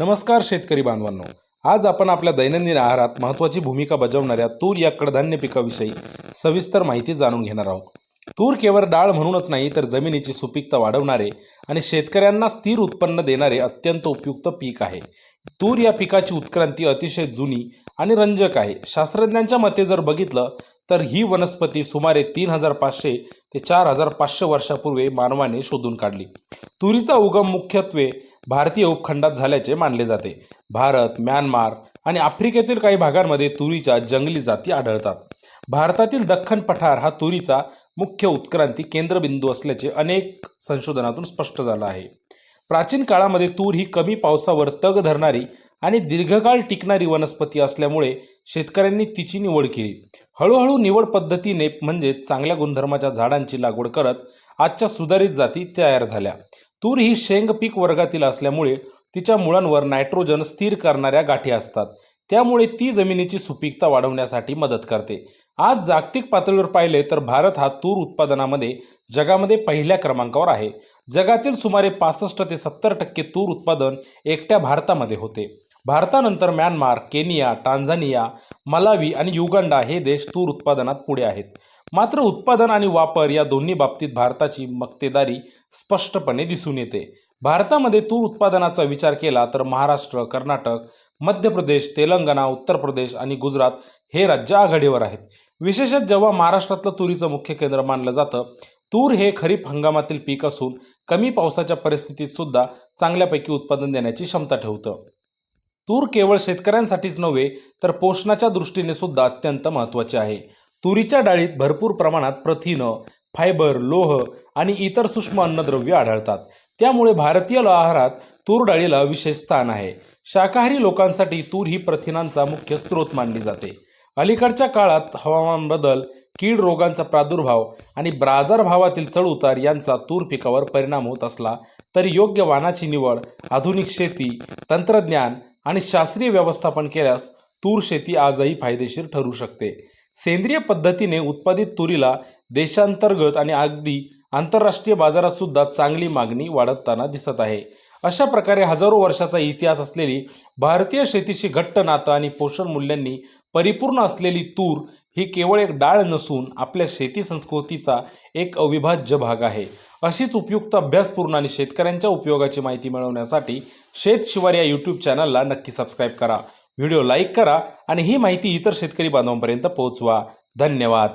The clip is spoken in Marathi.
नमस्कार शेतकरी बांधवांनो. आज आपण आपल्या दैनंदिन आहारात महत्त्वाची भूमिका बजावणाऱ्या तूर या कडधान्य पिकाविषयी सविस्तर माहिती जाणून घेणार आहोत. तूर केवळ डाळ म्हणूनच नाही तर जमिनीची सुपीकता वाढवणारे आणि शेतकऱ्यांना स्थिर उत्पन्न देणारे अत्यंत उपयुक्त पीक आहे. तूर या पिकाची उत्क्रांती अतिशय जुनी आणि रंजक आहे. शास्त्रज्ञांच्या मते जर बघितलं तर ही वनस्पती सुमारे तीन हजार पाचशे ते चार हजार पाचशे वर्षापूर्वी मानवाने शोधून काढली. तुरीचा उगम मुख्यत्वे भारतीय उपखंडात झाल्याचे मानले जाते. भारत म्यानमार आणि आफ्रिकेतील काही भागांमध्ये तुरीच्या जंगली जाती आढळतात. भारतातील दख्खन पठार हा तुरीचा मुख्य उत्क्रांती केंद्रबिंदू असल्याचे अनेक संशोधनातून स्पष्ट झालं आहे. प्राचीन काळामध्ये तूर ही कमी पावसावर तग धरणारी आणि दीर्घकाळ टिकणारी वनस्पती असल्यामुळे शेतकऱ्यांनी तिची निवड केली. हळूहळू निवड पद्धतीने म्हणजे चांगल्या गुणधर्माच्या झाडांची लागवड करत आजच्या सुधारित जाती तयार झाल्या. तूर ही शेंग पीक वर्गातील असल्यामुळे तिच्या मुळांवर नायट्रोजन स्थिर करणाऱ्या गाठी असतात. त्यामुळे ती जमिनीची सुपीकता वाढवण्यासाठी मदत करते. आज जागतिक पातळीवर पाहिले तर भारत हा तूर उत्पादनामध्ये जगामध्ये पहिल्या क्रमांकावर आहे. जगातील सुमारे पासष्ट ते सत्तर टक्के तूर उत्पादन एकट्या भारतामध्ये होते. भारतानंतर म्यानमार केनिया टांझानिया मलावी आणि युगांडा हे देश तूर उत्पादनात पुढे आहेत. मात्र उत्पादन आणि वापर या दोन्ही बाबतीत भारताची मक्तेदारी स्पष्टपणे दिसून येते. भारतामध्ये तूर उत्पादनाचा विचार केला तर महाराष्ट्र कर्नाटक मध्य प्रदेश तेलंगणा उत्तर प्रदेश आणि गुजरात हे राज्य आघाडीवर आहेत. विशेषत जेव्हा महाराष्ट्रातलं तुरीचं मुख्य केंद्र मानलं जातं तूर हे खरीप हंगामातील पीक असून कमी पावसाच्या परिस्थितीत सुद्धा चांगल्यापैकी उत्पादन देण्याची क्षमता ठेवतं. तूर केवळ शेतकऱ्यांसाठीच नव्हे तर पोषणाच्या दृष्टीने सुद्धा अत्यंत महत्त्वाचे आहे. तुरीच्या डाळीत भरपूर प्रमाणात प्रथिनं फायबर लोह आणि इतर सूक्ष्म अन्नद्रव्य आढळतात. त्यामुळे भारतीय आहारात तूर डाळीला विशेष स्थान आहे. शाकाहारी लोकांसाठी तूर ही प्रथिनांचा मुख्य स्रोत मानली जाते. अलीकडच्या काळात हवामान बदल कीड रोगांचा प्रादुर्भाव आणि बाजारभावातील चढउतार यांचा तूर पिकावर परिणाम होत असला तरी योग्य वाणाची निवड आधुनिक शेती तंत्रज्ञान आणि शास्त्रीय व्यवस्थापन केल्यास तूर शेती आजही फायदेशीर ठरू शकते. सेंद्रिय पद्धतीने उत्पादित तुरीला देशांतर्गत आणि अगदी आंतरराष्ट्रीय बाजारात सुद्धा चांगली मागणी वाढताना दिसत आहे. अशा प्रकारे हजारो वर्षाचा इतिहास असलेली भारतीय शेतीशी घट्ट नातं आणि पोषण मूल्यांनी परिपूर्ण असलेली तूर ही केवळ एक डाळ नसून आपल्या शेती संस्कृतीचा एक अविभाज्य भाग आहे. अशीच उपयुक्त अभ्यासपूर्ण आणि शेतकऱ्यांच्या उपयोगाची माहिती मिळवण्यासाठी शेतशिवार या यूट्यूब चॅनलला नक्की सबस्क्राईब करा. व्हिडिओ लाईक करा आणि ही माहिती इतर शेतकरी बांधवांपर्यंत पोहोचवा. धन्यवाद.